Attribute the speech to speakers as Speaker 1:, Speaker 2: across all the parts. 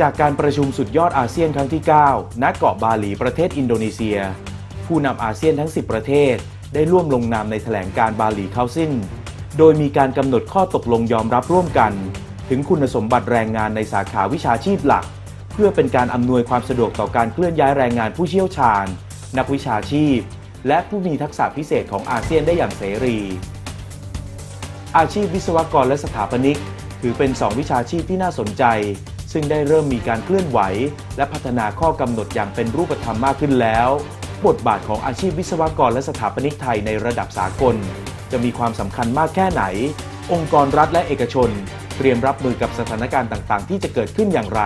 Speaker 1: จากการประชุมสุดยอดอาเซียนครั้งที่ 9 ณ เกาะบาหลีประเทศอินโดนีเซีย ผู้นำอาเซียนทั้ง 10 ประเทศ ได้ร่วมลงนามในแถลงการบาหลีเคาซินโดยมีการกำหนดข้อตกลงยอมรับร่วมกัน ถึงคุณสมบัติแรงงานในสาขาวิชาชีพหลัก เพื่อเป็นการอำนวยความสะดวกต่อการเคลื่อนย้ายแรงงานผู้เชี่ยวชาญ นักวิชาชีพ และผู้มีทักษะพิเศษของอาเซียนได้อย่างเสรี อาชีพวิศวกรและสถาปนิก ถือเป็น 2 วิชาชีพที่น่าสนใจ ซึ่งได้เริ่มมีการเคลื่อนไหว และพัฒนาข้อกำหนดอย่างเป็นรูปธรรมมากขึ้นแล้ว บทบาทของอาชีพวิศวกรและสถาปนิกไทยในระดับสากล จะมีความสำคัญมากแค่ไหน องค์กรรัฐและเอกชน เตรียมรับมือกับสถานการณ์ต่างๆ ที่จะเกิดขึ้นอย่างไร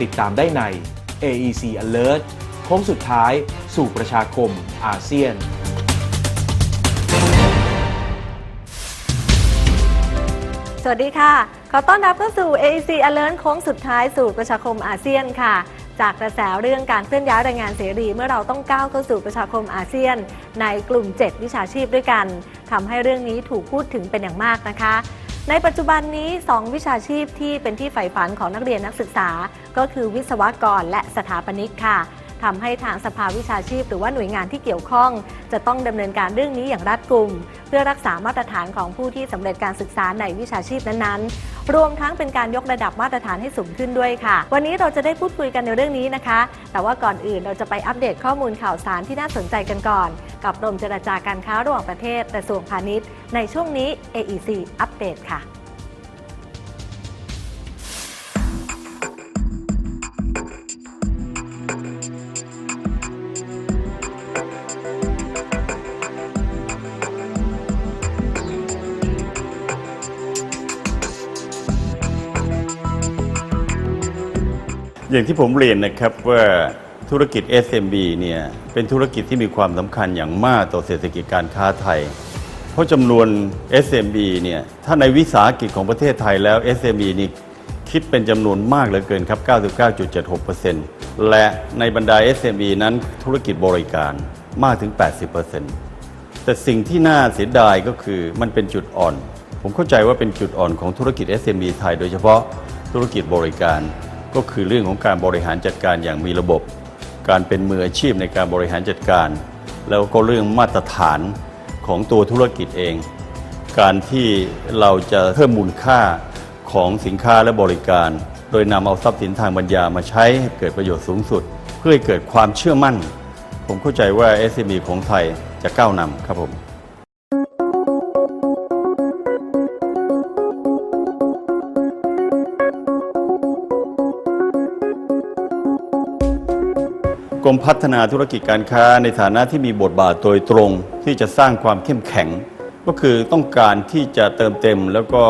Speaker 1: ติดตามได้ใน AEC Alert โค้งสุดท้าย สู่ประชาคม อาเซียน
Speaker 2: สวัสดีค่ะ ขอต้อนรับเข้าสู่ AEC Alert โค้งสุดท้ายสู่ประชาคมอาเซียนค่ะ จากกระแสเรื่องการเคลื่อนย้ายแรงงานเสรีเมื่อเราต้องก้าวเข้าสู่ประชาคมอาเซียน ในกลุ่ม 7 วิชาชีพด้วยกันทำให้เรื่องนี้ถูกพูดถึงเป็นอย่างมากนะคะ ในปัจจุบันนี้ 2 วิชาชีพที่เป็นที่ใฝ่ฝันของนักเรียนนักศึกษา ก็คือวิศวกรและสถาปนิกค่ะ ทำให้ทางสภาวิชาชีพ หรือว่าหน่วยงานที่เกี่ยวข้อง จะต้องดำเนินการเรื่องนี้อย่างรัดกุม เพื่อรักษามาตรฐานของผู้ที่สำเร็จการศึกษาในวิชาชีพนั้นๆ รวมทั้งเป็นการยกระดับมาตรฐานให้สูงขึ้นด้วยค่ะ วันนี้เราจะได้พูดคุยกันในเรื่องนี้นะคะ แต่ว่าก่อนอื่นเราจะไปอัปเดตข้อมูลข่าวสารที่น่าสนใจกันก่อน กับกรมเจรจาการค้าระหว่างประเทศกระทรวงพาณิชย์ ในช่วงนี้ AEC อัปเดตค่ะ
Speaker 3: อย่างที่ผมเรียนนะครับว่าธุรกิจ SMB เนี่ยเป็นธุรกิจที่มีความสำคัญอย่างมากต่อเศรษฐกิจการค้าไทย เพราะจำนวน SMB เนี่ยถ้าในวิสาหกิจของประเทศไทยแล้ว SMB นี่คิดเป็นจำนวนมากเหลือเกินครับ 99.76%และในบรรดา SMB นั้นธุรกิจบริการมากถึง 80%แต่สิ่งที่น่าเสียดายก็คือมันเป็นจุดอ่อน ผมเข้าใจว่าเป็นจุดอ่อนของธุรกิจ SME ไทย โดยเฉพาะธุรกิจบริการ ก็คือเรื่องของการบริหารจัดการอย่างมีระบบ การเป็นมืออาชีพในการบริหารจัดการ แล้วก็เรื่องมาตรฐานของตัวธุรกิจเอง การที่เราจะเพิ่มมูลค่าของสินค้าและบริการ โดยนำเอาทรัพย์สินทางปัญญามาใช้ให้เกิดประโยชน์สูงสุด เพื่อให้เกิดความเชื่อมั่น ผมเข้าใจว่า SME ของไทยจะก้าวนำครับผม กรมพัฒนาธุรกิจการค้าในฐานะที่มีบทบาทโดยตรง ที่จะสร้างความเข้มแข็ง ก็คือต้องการที่จะเติมเต็มแล้วก็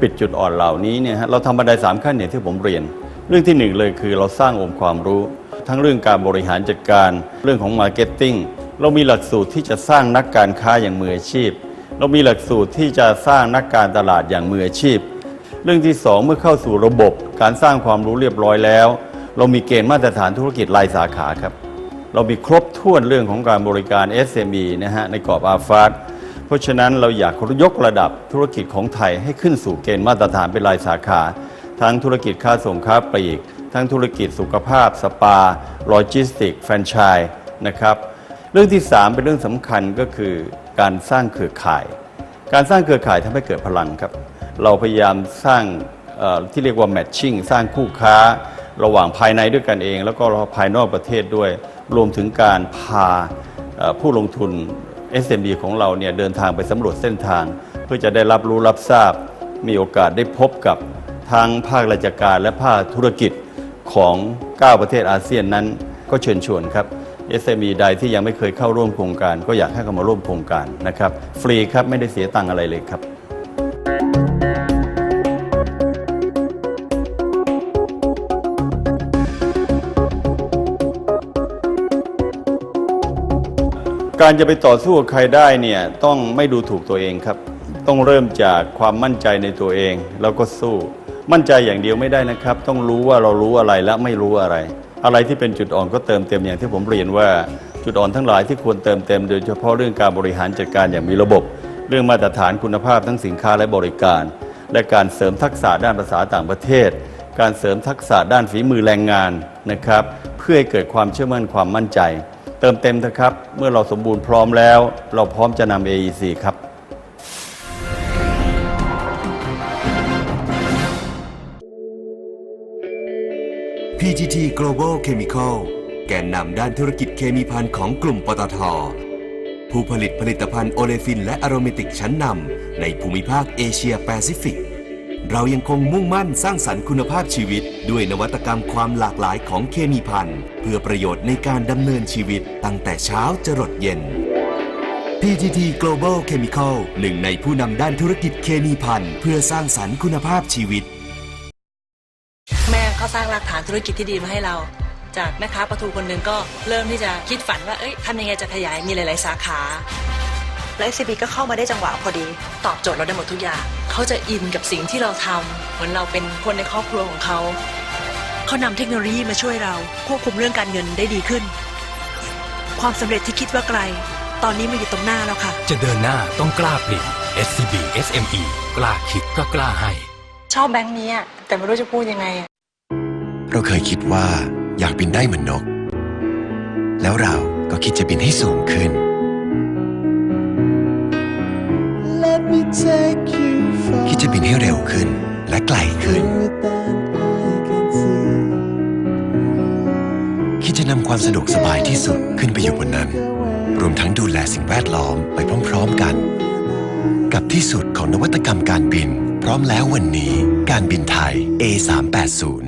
Speaker 3: ปิดจุดอ่อนเหล่านี้เนี่ยฮะเราทำบันไดสามขั้นอย่างที่ผมเรียน เรื่องที่หนึ่งเลยคือเราสร้างองค์ความรู้ ทั้งเรื่องการบริหารจัดการเรื่องของมาร์เก็ตติ้งเรามีหลักสูตรที่จะสร้างนักการค้าอย่างมืออาชีพ เรามีหลักสูตรที่จะสร้างนักการตลาดอย่างมืออาชีพ เรื่องที่สองเมื่อเข้าสู่ระบบการสร้างความรู้เรียบร้อยแล้ว เรามีเกณฑ์มาตรฐานธุรกิจรายสาขาครับ เรามีครบถ้วนเรื่องของการบริการ SME นะฮะในกรอบอาฟาสเพราะฉะนั้นเราอยากยกระดับธุรกิจของไทยให้ขึ้นสู่เกณฑ์มาตรฐานเป็นรายสาขา ทั้งธุรกิจค้าส่งค้าปลีก ทั้งธุรกิจสุขภาพ สปาโลจิสติก แฟรนไชส์นะครับเรื่องที่ 3 เป็นเรื่องสำคัญก็คือการสร้างเครือข่าย การสร้างเครือข่ายทำให้เกิดพลังครับ เราพยายามสร้างที่เรียกว่าแมทชิ่งสร้างคู่ค้า ระหว่างภายในด้วยกันเอง แล้วก็ภายนอกประเทศด้วย รวมถึงการพาผู้ลงทุน SMB ของเราเนี่ยเดินทางไปสำรวจเส้นทาง เพื่อจะได้รับรู้รับทราบ มีโอกาสได้พบกับทั้งภาคราชการและภาคธุรกิจของ 9 ประเทศอาเซียนนั้น ก็เชิญชวนครับ SME ใดที่ยังไม่เคยเข้าร่วมโครงการ ก็อยากให้เข้ามาร่วมโครงการนะครับ ฟรีครับไม่ได้เสียตังค์อะไรเลยครับ การจะไปต่อสู้กับใครได้เนี่ยต้องไม่ดูถูกตัวเองครับ ต้องเริ่มจากความมั่นใจในตัวเอง แล้วก็สู้ มั่นใจอย่างเดียวไม่ได้นะครับ ต้องรู้ว่าเรารู้อะไรและไม่รู้อะไร อะไรที่เป็นจุดอ่อนก็เติมเต็มอย่างที่ผมเรียนว่าจุดอ่อนทั้งหลายที่ควรเติมเต็ม โดยเฉพาะเรื่องการบริหารจัดการอย่างมีระบบ เรื่องมาตรฐานคุณภาพทั้งสินค้าและบริการ และการเสริมทักษะด้านภาษาต่างประเทศ การเสริมทักษะด้านฝีมือแรงงานนะครับ เพื่อให้เกิดความเชื่อมั่นความมั่นใจ เติมเต็มนะครับ เมื่อเราสมบูรณ์พร้อมแล้ว เราพร้อมจะนำ AEC ครับ
Speaker 4: PTT Global Chemical แกนนำด้านธุรกิจเคมีภัณฑ์ของกลุ่มปตท ผู้ผลิตผลิตภัณฑ์โอเลฟินและอโรเมติกชั้นนำในภูมิภาคเอเชียแปซิฟิก เรายังคงมุ่งมั่นสร้างสรรค์คุณภาพชีวิต ด้วยนวัตกรรมความหลากหลายของเคมีภัณฑ์เพื่อประโยชน์ในการดำเนินชีวิตตั้งแต่เช้าจรดเย็น PTT Global Chemical หนึ่งในผู้นำด้านธุรกิจเคมีภัณฑ์เพื่อสร้างสรรค์คุณภาพชีวิต
Speaker 5: แม่เขาสร้างรากฐานธุรกิจที่ดีมาให้เรา จากแม่ค้าปลาทูคนหนึ่งก็เริ่มที่จะคิดฝันว่าเอ้ยทำยังไงจะขยายมีหลาย ๆ สาขา และ SCB ก็เข้ามาได้จังหวะพอดี ตอบโจทย์เราได้หมดทุกอย่าง เขาจะอินกับสิ่งที่เราทำเหมือนเราเป็นคนในครอบครัวของเขา เขานำเทคโนโลยีมาช่วยเรา ควบคุมเรื่องการเงินได้ดีขึ้น ความสำเร็จที่คิดว่าไกล ตอนนี้มาอยู่ตรงหน้าแล้วค่ะ
Speaker 6: จะเดินหน้าต้องกล้าเปลี่ยน SCB SME กล้าคิดก็กล้าให้
Speaker 5: ชอบแบงค์นี้อะแต่ไม่รู้จะพูดยังไงอะ
Speaker 7: เราเคยคิดว่าอยากบินได้เหมือนนก แล้วเราก็คิดจะบินให้สูงขึ้น คิดจะบินให้เร็วขึ้นและไกลขึ้น คิดจะนำความสะดวกสบายที่สุดขึ้นไปอยู่บนนั้น รวมทั้งดูแลสิ่งแวดล้อมไปพร้อมๆกัน กับที่สุดของนวัตกรรมการบิน พร้อมแล้ววันนี้การบินไทย A380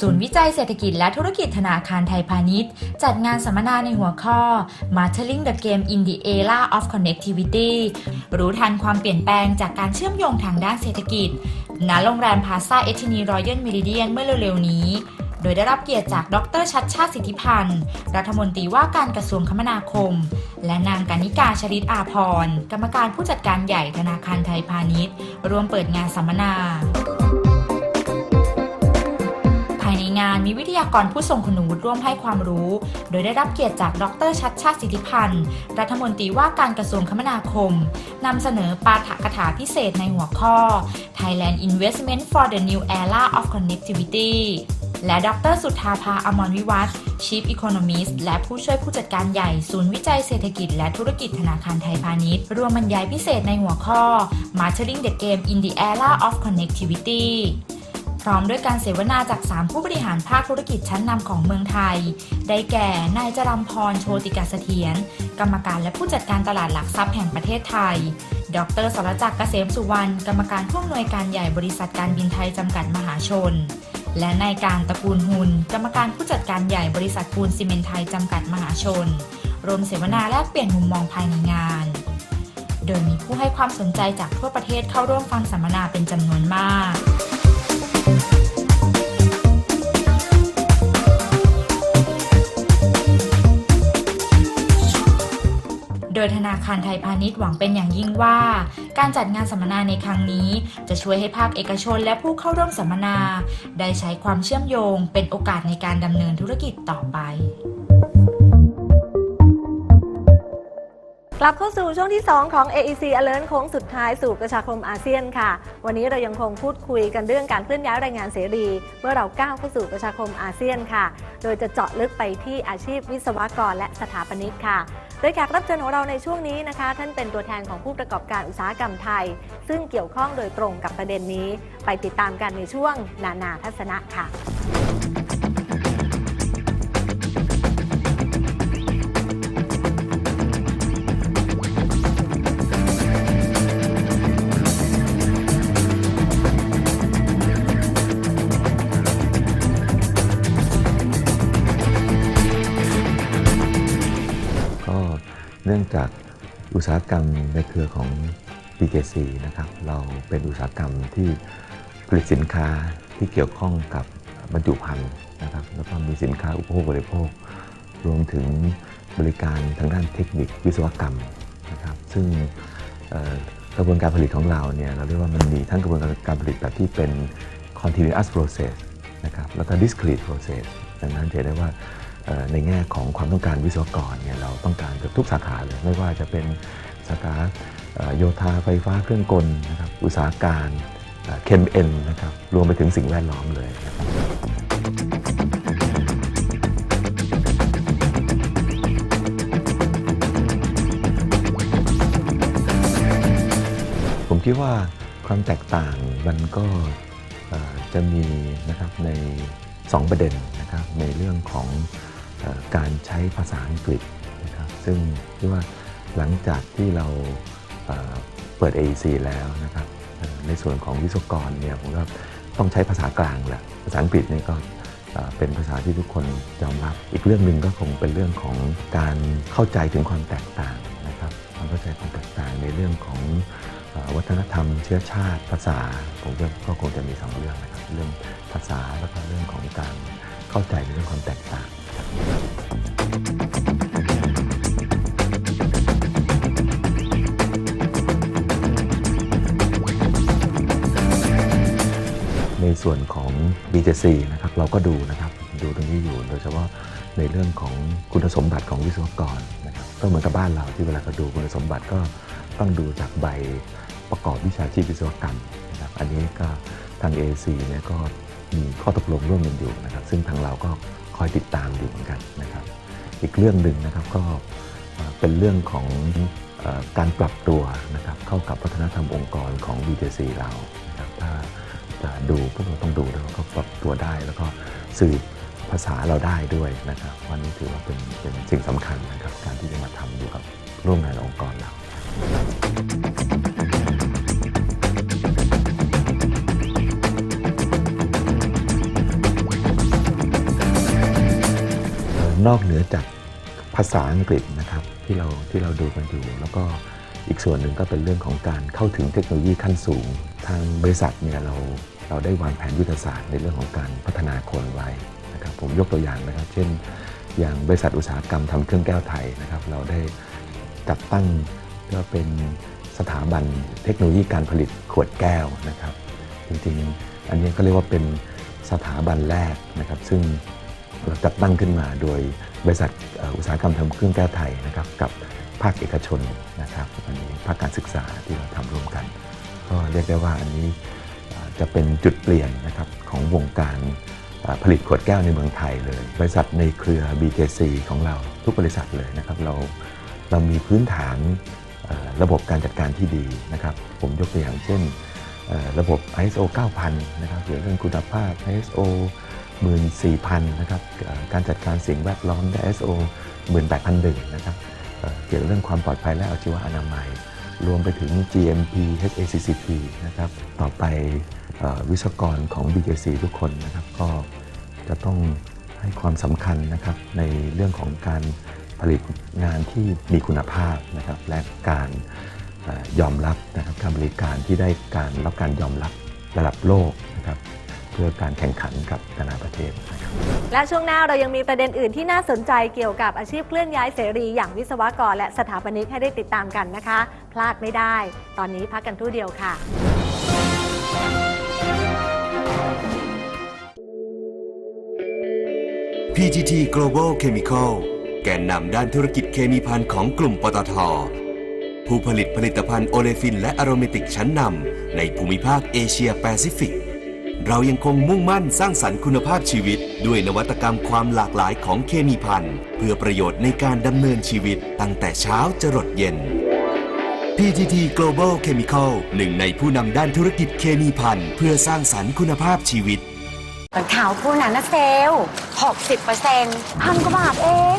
Speaker 8: ศูนย์วิจัยเศรษฐกิจและธุรกิจธนาคารไทยพาณิชย์ จัดงานสัมมนาในหัวข้อ Mastering the Game in the Era of Connectivity รู้ทันความเปลี่ยนแปลงจากการเชื่อมโยงทางด้านเศรษฐกิจ ณ โรงแรมพาซาเอชนีรอยัลเมริเดียนเมื่อเร็วๆนี้ โดยได้รับเกียรติจากดรชัดชาติสิทธิพันธ์ รัฐมนตรีว่าการกระทรวงคมนาคม และนางกานิกาชริตอาพร กรรมการผู้จัดการใหญ่ธนาคารไทยพาณิชย์ร่วมเปิดงานสัมมนา งานมีวิทยากรผู้ทรงคุณวุฒิร่วมให้ความรู้ โดยได้รับเกียรติจากดรชัดชาติสิทธิพันธ์ รัฐมนตรีว่าการกระทรวงคมนาคมนำเสนอปาฐกถาพิเศษในหัวข้อ Thailand Investment for the New Era of Connectivity และดรสุทธาภาอมรวิวัฒน์ Chief Economist และผู้ช่วยผู้จัดการใหญ่ศูนย์วิจัยเศรษฐกิจและธุรกิจธนาคารไทยพาณิชย์ร่วมบรรยายพิเศษในหัวข้อ Mastering the Game in the Era of Connectivity พร้อมด้วยการเสวนาจาก 3 ผู้บริหารภาคธุรกิจชั้นนำของเมืองไทย ได้แก่ นายจรัมพรโชติกาเสถียรกรรมการและผู้จัดการตลาดหลักทรัพย์แห่งประเทศไทย ดรสรจักรเกษมสุวรรณ กรรมการผู้อำนวยการใหญ่บริษัทการบินไทยจำกัดมหาชน และนายการตระกูลหุนกรรมการผู้จัดการใหญ่บริษัทปูนซีเมนไทยจำกัดมหาชน รวมเสวนาแลกเปลี่ยนมุมมองภายในงานโดยมีผู้ให้ความสนใจจากทั่วประเทศเข้าร่วมฟังสัมมนาเป็นจำนวนมาก คารไทยพาณิชย์หวังเป็นอย่างยิ่งว่า การจัดงานสัมมนาในครั้งนี้ จะช่วยให้ภาคเอกชนและผู้เข้าร่วมสัมมนา ได้ใช้ความเชื่อมโยง เป็นโอกาสในการดำเนินธุรกิจต่อไป
Speaker 2: กลับเข้าสู่ช่วงที่ 2 ของ AEC Alert โค้งสุดท้ายสู่ประชาคมอาเซียนค่ะ วันนี้เรายังคงพูดคุยกันเรื่องการเคลื่อนย้ายแรงงานเสรี เมื่อเราก้าวเข้าสู่ประชาคมอาเซียนค่ะ โดยจะเจาะลึกไปที่อาชีพวิศวกรและสถาปนิกค่ะ ดยแขกรับเชิญของเราในช่วงนี้นะคะ ท่านเป็นตัวแทนของผู้ประกอบการอุตสาหกรรมไทย ซึ่งเกี่ยวข้องโดยตรงกับประเด็นนี้ ไปติดตามกันในช่วงนานาทัศนะค่ะ
Speaker 9: นื่องจากอุตสาหกรรมในเครือของ BJC นะครับ เราเป็นอุตสาหกรรมที่ผลิตสินค้าที่เกี่ยวข้องกับบรรจุภัณฑ์นะครับแล้วก็มีสินค้าอุปโภคบริโภค รวมถึงบริการทางด้านเทคนิควิศวกรรมนะครับซึ่งกระบวนการผลิตของเราเนี่ยเราเรียกว่ามันมีทั้งกระบวนการผลิตแบบที่เป็น continuous process นะครับแล้วก็ discrete process ดังนั้นจะได้ว่า ในแง่ของความต้องการวิศวกรเนี่ยเราต้องการเกือบทุกสาขาเลย ไม่ว่าจะเป็นสาขาโยธาไฟฟ้าเครื่องกลนะครับอุตสาหการเคมเอ็นนะครับรวมไปถึงสิ่งแวดล้อมเลยนะครับผมคิดว่าความแตกต่างมันก็จะมีนะครับใน 2 ประเด็นนะครับในเรื่องของ การใช้ภาษาอังกฤษนะครับซึ่งคิดว่าหลังจากที่เราเปิด AEC แล้วนะครับในส่วนของวิศวกรเนี่ยผมว่าต้องใช้ภาษากลางแหละภาษาอังกฤษเนี่ยก็เป็นภาษาที่ทุกคนยอมรับ อีกเรื่องหนึ่งก็คงเป็นเรื่องของการเข้าใจถึงความแตกต่างนะครับความเข้าใจความแตกต่างในเรื่องของวัฒนธรรมเชื้อชาติภาษา ผมก็ก็คงจะมีสองเรื่องนะครับเรื่องภาษาแล้วก็เรื่องของการเข้าใจในเรื่องความแตกต่าง ในส่วนของ BJC นะครับเราก็ดูนะครับดูตรงนี้อยู่โดยเฉพาะในเรื่องของคุณสมบัติของวิศวกรนะครับก็เหมือนกับบ้านเราที่เวลาเราดูคุณสมบัติก็ต้องดูจากใบประกอบวิชาชีพวิศวกรรมนะครับอันนี้ก็ทาง AC เนี่ยก็มีข้อตกลงร่วมกันอยู่นะครับซึ่งทางเราก็ คอยติดตามอยู่เหมือนกันนะครับ อีกเรื่องหนึ่งนะครับก็เป็นเรื่องของอการปรับตัวนะครับเข้ากับวัฒนธรรมองค์กรของ BJC เรานะครับถ้าจะดูพวกเราต้องดูด้วยว่าเขาปรับตัวได้แล้วก็สื่อภาษาเราได้ด้วยนะครับวันนี้ถือว่าเป็นเป็นสิ่งสำคัญนะครับการที่จะมาทำอยู่กับร่วมงานองค์กรเรา นอกเหนือจากภาษาอังกฤษนะครับที่เราที่เราดูกันอยู่ แล้วก็อีกส่วนหนึ่งก็เป็นเรื่องของการเข้าถึงเทคโนโลยีขั้นสูง ทางบริษัทเนี่ยเราเราได้วางแผนยุทธศาสตร์ในเรื่องของการพัฒนาคนไว้นะครับผมยกตัวอย่างนะครับ เช่น อย่างบริษัทอุตสาหกรรมทำเครื่องแก้วไทยนะครับ เราได้จัดตั้งก็เป็นสถาบันเทคโนโลยีการผลิตขวดแก้วนะครับ จริงๆ อันนี้ก็เรียกว่าเป็นสถาบันแรกนะครับ ซึ่ง จัดตั้งขึ้นมาโดยบริษัทอุตสาหกรรมทำเครื่องแก้วไทยนะครับกับภาคเอกชนนะครับอันนี้ภาคการศึกษาที่เราทำร่วมกัน ก็เรียกได้ว่าอันนี้จะเป็นจุดเปลี่ยนนะครับของวงการผลิตขวดแก้วในเมืองไทยเลย บริษัทในเครือ BJC ของเราทุกบริษัทเลยนะครับเราเรามีพื้นฐานระบบการจัดการที่ดีนะครับผมยกตัวอย่างเช่น ระบบ ISO 9000 นะครับเกี่ยวกับเรื่องคุณภาพ ISO 14,000 นะครับการจัดการสิ่งแวดล้อมและ ISO 18001นะครับเอ่อเกี่ยวกับเรื่องความปลอดภัยและอาชีวอนามัย รวมไปถึง GMP HACCP นะครับต่อไปวิศวกรของ BJC ทุกคนนะครับก็จะต้องให้ความสำคัญนะครับในเรื่องของการผลิตงานที่มีคุณภาพนะครับและการอยอมรับนะครับการบริการที่ได้การรับการยอมรับระดับโลกนะครับ เพื่อการแข่งขันกับนานาประเทศนะครับ
Speaker 2: และช่วงหน้าเรายังมีประเด็นอื่นที่น่าสนใจเกี่ยวกับอาชีพเคลื่อนย้ายเสรีอย่างวิศวกรและสถาปนิกให้ได้ติดตามกันนะคะ พลาดไม่ได้ ตอนนี้พักกันครู่เดียวค่ะ
Speaker 4: PTT Global Chemical แกนนำด้านธุรกิจเคมีภัณฑ์ของกลุ่มปตท ผู้ผลิตผลิตภัณฑ์โอเลฟินและอโรเมติกชั้นนำในภูมิภาคเอเชียแปซิฟิก เรายังคงมุ่งมั่นสร้างสรรค์คุณภาพชีวิต ด้วยนวัตกรรมความหลากหลายของเคมีพันเพื่อประโยชน์ในการดำเนินชีวิตตั้งแต่เช้าจรดเย็น PTT Global Chemical หนึ่งในผู้นำด้านธุรกิจเคมีพันเพื่อสร้างสรรค์คุณภาพชีวิต
Speaker 10: รองเท้าคู่นั้นะเซลหกสิบเปอร์เซ็นต์พันกว่าบาทเอง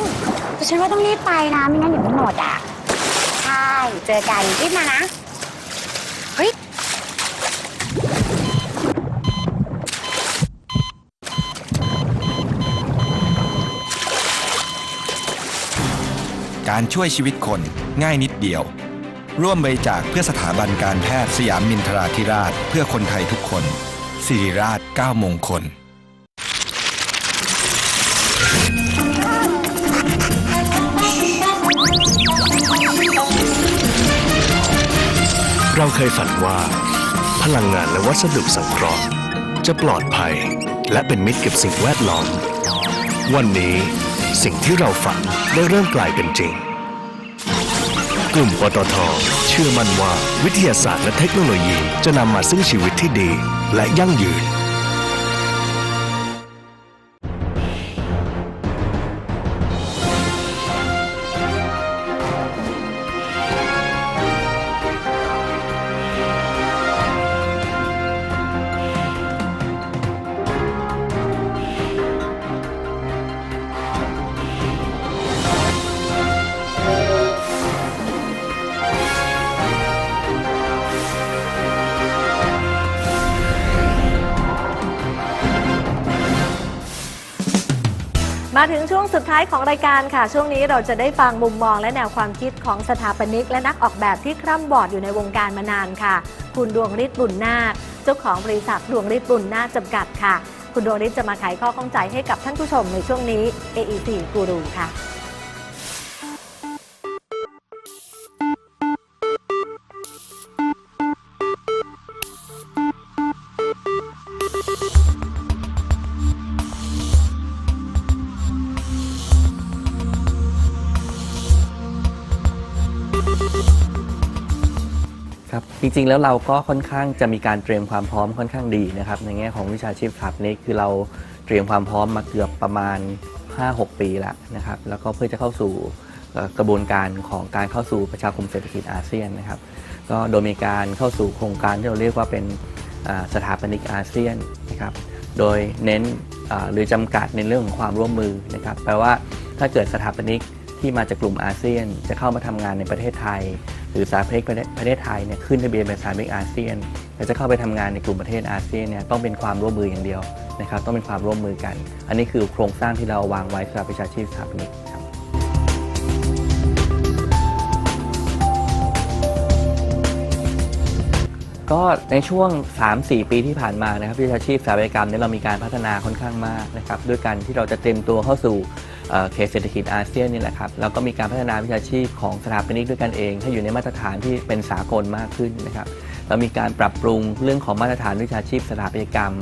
Speaker 10: แต่ฉันว่าต้องรีบไปนะ ไม่งั้นเดี๋ยวมันหมดอะ ใช่ เจอกันรีบมานะ เฮ้ย
Speaker 11: การช่วยชีวิตคนง่ายนิดเดียว ร่วมบริจาคเพื่อสถาบันการแพทย์สยามมินทราธิราช เพื่อคนไทยทุกคนสิริราช9มงคล
Speaker 12: เราเคยฝันว่า พลังงานและวัสดุสังเคราะห์ จะปลอดภัยและเป็นมิตรกับสิ่งแวดล้อม วันนี้สิ่งที่เราฝันได้เริ่มกลายเป็นจริง กลุ่มปตท เชื่อมั่นว่าวิทยาศาสตร์และเทคโนโลยีจะนำมาซึ่งชีวิตที่ดี และยั่งยืน
Speaker 2: สุดท้ายของรายการค่ะ ช่วงนี้เราจะได้ฟังมุมมองและแนวความคิดของสถาปนิก และนักออกแบบที่คร่ำบอดอยู่ในวงการมานานค่ะ คุณดวงฤทธิ์บุญนาคเจ้าของบริษัทดวงฤทธิ์บุญนาคจำกัดค่ะ คุณดวงฤทธิ์จะมาไขข้อข้องใจให้กับท่านผู้ชมในช่วงนี้ AEC กูรูค่ะ
Speaker 13: จริงๆ แล้วเราก็ค่อนข้างจะมีการเตรียมความพร้อมค่อนข้างดีนะครับ ในแง่ของวิชาชีพสถาปนิกคือเราเตรียมความพร้อมมาเกือบประมาณ 5-6 ปีแล้วนะครับ แล้วก็เพื่อจะเข้าสู่กระบวนการของการเข้าสู่ประชาคมเศรษฐกิจอาเซียนนะครับ ก็โดยมีการเข้าสู่โครงการที่เราเรียกว่าเป็นสถาปนิกอาเซียนนะครับ โดยเน้นหรือจำกัดในเรื่องของความร่วมมือนะครับแปลว่าถ้าเกิดสถาปนิกที่มาจากกลุ่มอาเซียน จะเข้ามาทำงานในประเทศไทย รือสาปนิกประเทศไทยเนี่ยขึ้นทะเบียนเป็นสาปนิกอาเซียนและจะเข้าไปทำงานในกลุ่มประเทศอาเซียนเนี่ยต้องเป็นความร่วมมืออย่างเดียวนะครับต้องเป็นความร่วมมือกัน อันนี้คือโครงสร้างที่เราวางไว้สำหรับประชาชีพสถาปนิก ก็ในช่วง 3-4 ปีที่ผ่านมานะครับวิชาชีพสถาปัตยกรรมเนี่ยเรามีการพัฒนาค่อนข้างมากนะครับด้วยการที่เราจะเตรียมตัวเข้าสู่เขตเศรษฐกิจอาเซียนนี่แหละครับแล้วก็มีการพัฒนาวิชาชีพของสถาปนิกด้วยกันเอง ให้อยู่ในมาตรฐานที่เป็นสากลมากขึ้นนะครับเรามีการปรับปรุงเรื่องของมาตรฐานวิชาชีพสถาปัตยกรรม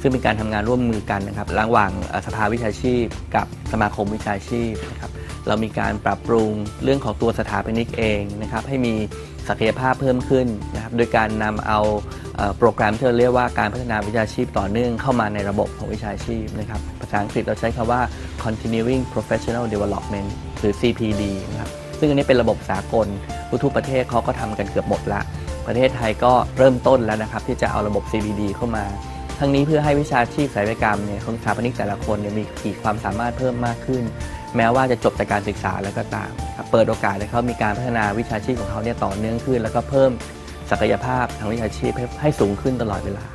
Speaker 13: ซึ่งเป็นการทำงานร่วมมือกันนะครับระหว่างสภาวิชาชีพ กับสมาคมวิชาชีพนะครับเรามีการปรับปรุงเรื่องของตัวสถาปนิกเองนะครับให้มี ศักยภาพเพิ่มขึ้นนะครับโดยการนำเอาเอ่อโปรแกรมที่เราเรียกว่าการพัฒนาวิชาชีพต่อเนื่องเข้ามาในระบบของวิชาชีพนะครับภาษาอังกฤษเราใช้คำว่า continuing professional development หรือ CPD นะครับซึ่งอันนี้เป็นระบบสากลทุกประเทศเขาก็ทำกันเกือบหมดละ ประเทศไทยก็เริ่มต้นแล้วนะครับที่จะเอาระบบ CPD เข้ามา ทั้งนี้เพื่อให้วิชาชีพสายวิกรรมเนี่ยของสถาปนิกแต่ละคนเนี่ยมีขีดความสามารถเพิ่มมากขึ้น แม้ว่าจะจบจากการศึกษาแล้วก็ตามครับเปิดโอกาสให้เขามีการพัฒนาวิชาชีพของเขาเนี่ยต่อเนื่องขึ้น แล้วก็เพิ่มศักยภาพทางวิชาชีพให้ให้สูงขึ้นตลอดเวลา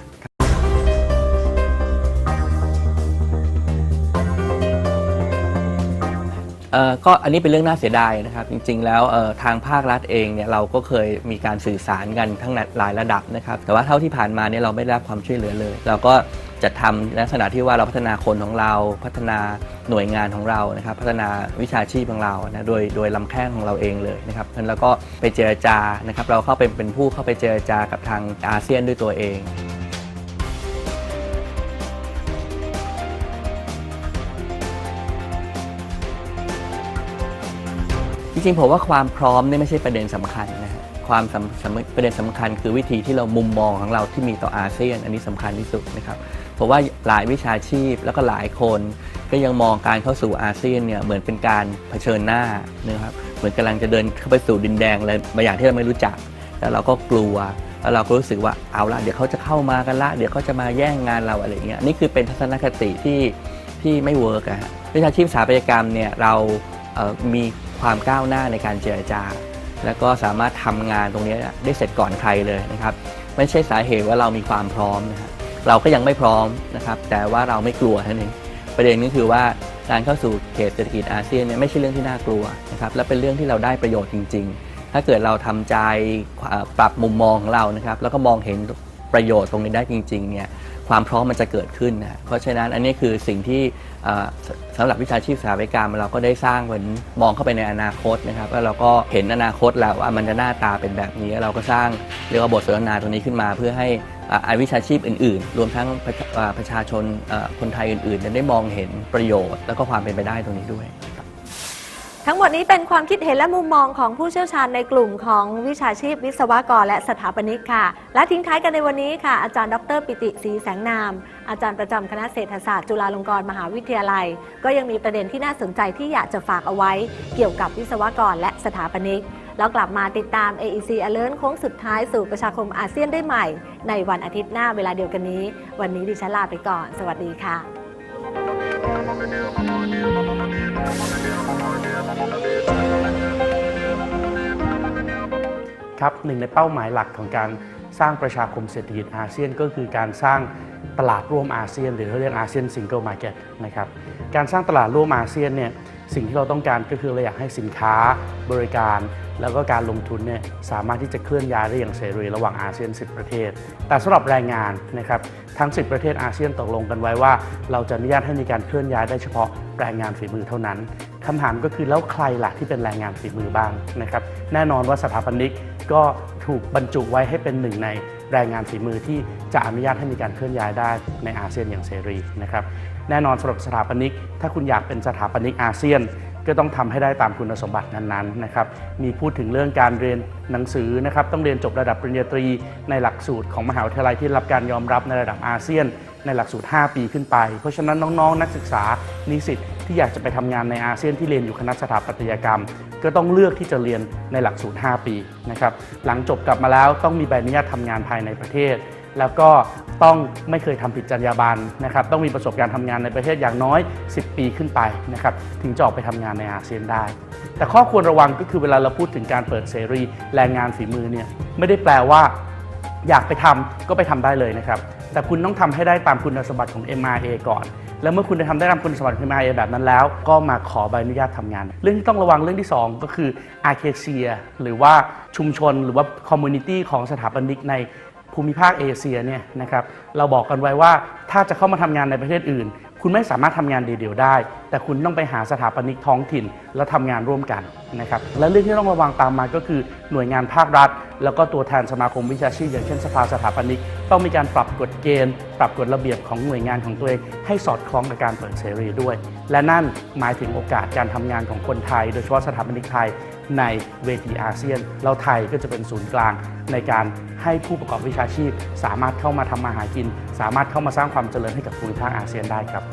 Speaker 13: เอ่อก็อันนี้เป็นเรื่องน่าเสียดายนะครับ จริง ๆ แล้วเอ่อทางภาครัฐเองเนี่ยเราก็เคยมีการสื่อสารกันทั้งหลายระดับนะครับ แต่ว่าเท่าที่ผ่านมาเนี่ยเราไม่ได้รับความช่วยเหลือเลย เราก็ จะทำในลักษณะที่ว่าเราพัฒนาคนของเราพัฒนาหน่วยงานของเรานะครับ พัฒนาวิชาชีพของเรานะโดยโดยลำแข้งของเราเองเลยนะครับแล้วก็ไปเจรจานะครับ เราเข้าไปเป็นผู้เข้าไปเจรจากับทางอาเซียนด้วยตัวเองจริงๆผมว่าความพร้อมนี่ไม่ใช่ประเด็นสำคัญนะฮะความสำประเด็นสำคัญคือวิธีที่เรามุมมองของเราที่มีต่ออาเซียน อันนี้สำคัญที่สุดนะครับ เพราะว่าหลายวิชาชีพแล้วก็หลายคนก็ยังมองการเข้าสู่อาเซียนเนี่ยเหมือนเป็นการเผชิญหน้านะครับเหมือนกำลังจะเดินเข้าไปสู่ดินแดงอะไรบางอย่างที่เราไม่รู้จัก แล้วเราก็กลัวแล้วเราก็รู้สึกว่าเอาละเดี๋ยวเขาจะเข้ามากันละเดี๋ยวเขาจะมาแย่งงานเราอะไรเงี้ยนี่คือเป็นทัศนคติที่ที่ไม่เวิร์กอะฮะวิชาชีพสถาปัตยกรรมเนี่ยเราเอ่อมีความก้าวหน้าในการเจรจา แล้วก็สามารถทำงานตรงนี้ได้เสร็จก่อนใครเลยนะครับไม่ใช่สาเหตุว่าเรามีความพร้อมนะฮะ เราก็ยังไม่พร้อมนะครับแต่ว่าเราไม่กลัวท่านั้นเองประเด็นก็คือว่าการเข้าสู่เขตเศรษฐกิจอาเซียนเนี่ยไม่ใช่เรื่องที่น่ากลัวนะครับและเป็นเรื่องที่เราได้ประโยชน์จริง ๆ ถ้าเกิดเราทำใจปรับมุมมองของเรานะครับแล้วก็มองเห็นประโยชน์ตรงนี้ได้จริงๆเนี่ย ความพร้อมมันจะเกิดขึ้นนะเพราะฉะนั้นอันนี้คือสิ่งที่สสำหรับวิชาชีพสถาปัตยกรรมเราก็ได้สร้างเหมือนมองเข้าไปในอนาคตนะครับแล้วเราก็เห็นอนาคตแล้วว่ามันจะหน้าตาเป็นแบบนี้ เราก็สร้างเรียกว่าบทสนทนาตรงนี้ขึ้นมา เพื่อให้อาวิชาชีพอื่น ๆ รวมทั้งประชาอ่าประชาชนคนไทยอื่นๆได้มองเห็นประโยชน์ แล้วก็ความเป็นไปได้ตรงนี้ด้วย
Speaker 2: ทั้งหมดนี้เป็นความคิดเห็นและมุมมองของผู้เชี่ยวชาญในกลุ่มของวิชาชีพวิศวกรและสถาปนิกค่ะ และทิ้งท้ายกันในวันนี้ค่ะ อาจารย์ดรปิติศรีแสงนาม อาจารย์ประจำคณะเศรษฐศาสตร์จุฬาลงกรณ์มหาวิทยาลัย ก็ยังมีประเด็นที่น่าสนใจที่อยากจะฝากเอาไว้ เกี่ยวกับวิศวกรและสถาปนิกแล้วกลับมาติดตาม AEC Alert โค้งสุดท้ายสู่ประชาคมอาเซียนได้ใหม่ ในวันอาทิตย์หน้าเวลาเดียวกันนี้ วันนี้ดิฉันลาไปก่อน สวัสดีค่ะ
Speaker 14: ครับหนึ่งในเป้าหมายหลักของการสร้างประชาคมเศรษฐกิจอาเซียนก็คือการสร้างตลาดร่วมอาเซียน หรือเขาเรียกอาเซียนซิงเกิลมาร์เก็ตนะครับการสร้างตลาดร่วมอาเซียนเนี่ย สิ่งที่เราต้องการก็คือเราอยากให้สินค้าบริการ แล้วก็การลงทุนเนี่ยสามารถที่จะเคลื่อนย้ายได้อย่างเสรีระหว่างอาเซียน 10 ประเทศ แต่สำหรับแรงงานนะครับทั้ง 10 ประเทศอาเซียนตกลงกันไว้ว่า เราจะอนุญาตให้มีการเคลื่อนย้ายได้เฉพาะแรงงานฝีมือเท่านั้นคำถามก็คือแล้วใครล่ะที่เป็นแรงงานฝีมือบ้างนะครับแน่นอนว่าสถาปนิกก็ถูกบรรจุไว้ให้เป็นหนึ่งในแรงงานฝีมือที่จะอนุญาตให้มีการเคลื่อนย้ายได้ในอาเซียนอย่างเสรีนะครับ แน่นอนสำหรับสถาปนิก ถ้าคุณอยากเป็นสถาปนิกอาเซียน ก็ต้องทำให้ได้ตามคุณสมบัตินั้นๆนะครับมีพูดถึงเรื่องการเรียนหนังสือนะครับต้องเรียนจบระดับปริญญาตรี ในหลักสูตรของมหาวิทยาลัยที่รับการยอมรับในระดับอาเซียน ในหลักสูตร 5 ปีขึ้นไป เพราะฉะนั้นน้องๆ นักศึกษานิสิตที่อยากจะไปทำงานในอาเซียนที่เรียนอยู่คณะสถาปัตยกรรม ก็ต้องเลือกที่จะเรียนในหลักสูตร 5 ปีนะครับหลังจบกลับมาแล้วต้องมีใบอนุญาตทำงานภายในประเทศ แล้วก็ต้องไม่เคยทำผิดจรรยาบรรณนะครับ ต้องมีประสบการณ์ทำงานในประเทศอย่างน้อย 10 ปีขึ้นไปนะครับ ถึงจะออกไปทำงานในอาเซียนได้ แต่ข้อควรระวังก็คือเวลาเราพูดถึงการเปิดเสรีแรงงานฝีมือเนี่ยไม่ได้แปลว่าอยากไปทำก็ไปทำได้เลยนะครับ แต่คุณต้องทำให้ได้ตามคุณสมบัติของ MRA ก่อน แล้วเมื่อคุณได้ทำได้ตามคุณสมบัติของ MRA แบบนั้นแล้ว ก็มาขอใบอนุญาตทำงาน เรื่องที่ต้องระวังเรื่องที่ 2 ก็คือ a r c a c i a หรือว่าชุมชนหรือว่า Community ของสถาปนิกใน ภูมิภาคเอเชียเนี่ยนะครับเราบอกกันไว้ว่าถ้าจะเข้ามาทำงานในประเทศอื่น คุณไม่สามารถทำงานเดี่ยวๆได้ แต่คุณต้องไปหาสถาปนิกท้องถิ่น แล้วทำงานร่วมกันนะครับและเรื่องที่ต้องระวังตามมาก็คือหน่วยงานภาครัฐ แล้วก็ตัวแทนสมาคมวิชาชีพอย่างเช่นสภาสถาปนิก ต้องมีการปรับกฎเกณฑ์ ปรับกฎระเบียบของหน่วยงานของตัวเองให้สอดคล้องกับการเปิดเสรีด้วย และนั่นหมายถึงโอกาสการทำงานของคนไทย โดยเฉพาะสถาปนิกไทย ในเวทีอาเซียนเราไทยก็จะเป็นศูนย์กลางในการให้ผู้ประกอบวิชาชีพ สามารถเข้ามาทำมาหากิน สามารถเข้ามาสร้างความเจริญให้กับภูมิภาคอาเซียนได้ครับ